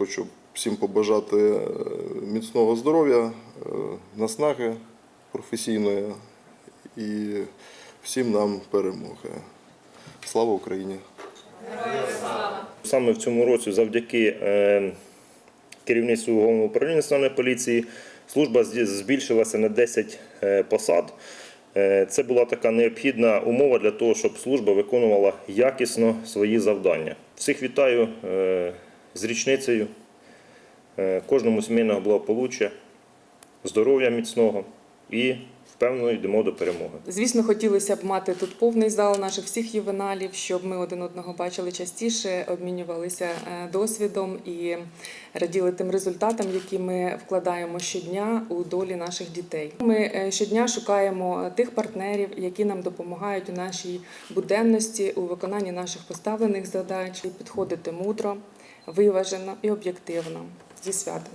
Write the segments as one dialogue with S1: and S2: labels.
S1: хочу всім побажати е, міцного здоров'я, е, наснаги професійної і всім нам перемоги. Слава Україні!
S2: Саме в цьому році, завдяки е, керівництву головного управління національної поліції, служба збільшилася на 10 е, посад. Це була така необхідна умова для того, щоб служба виконувала якісно свої завдання. Всіх вітаю з річницею, кожному сімейного благополуччя, здоров'я міцного і впевнено йдемо до перемоги.
S3: Звісно, хотілося б мати тут повний зал наших всіх ювеналів, щоб ми один одного бачили частіше, обмінювалися е, досвідом і раділи тим результатам, які ми вкладаємо щодня у долі наших дітей. Ми е, щодня шукаємо тих партнерів, які нам допомагають у нашій буденності, у виконанні наших поставлених задач, і підходити мудро, виважено і об'єктивно. Зі святом.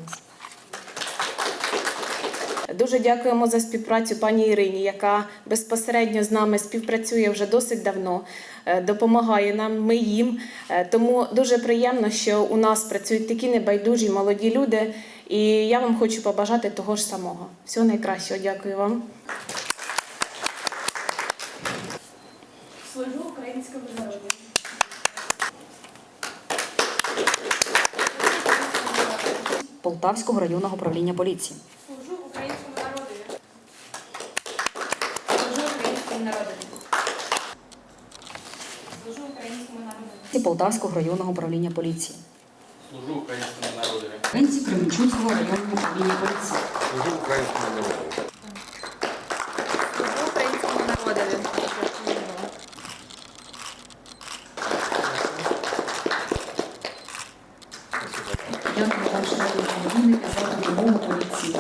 S4: Дуже дякуємо за співпрацю пані Ірині, яка безпосередньо з нами співпрацює вже досить давно, е, допомагає нам, ми їм. Е, Тому дуже приємно, що у нас працюють такі небайдужі молоді люди. І я вам хочу побажати того ж самого. Всього найкращого. Дякую вам. Служу українському народу.
S5: Полтавського районного управління поліції
S4: Служу українському народу. Служу українському народу. Служу українському народу.
S5: і Полтавського районного управління поліції.
S6: Служу українському народові.
S5: Українці Кременчуцького районного управління поліції.
S6: Служу українському народу.
S4: Служу українському народові.
S5: Дякую вам, шановні України, за допомогу поліції.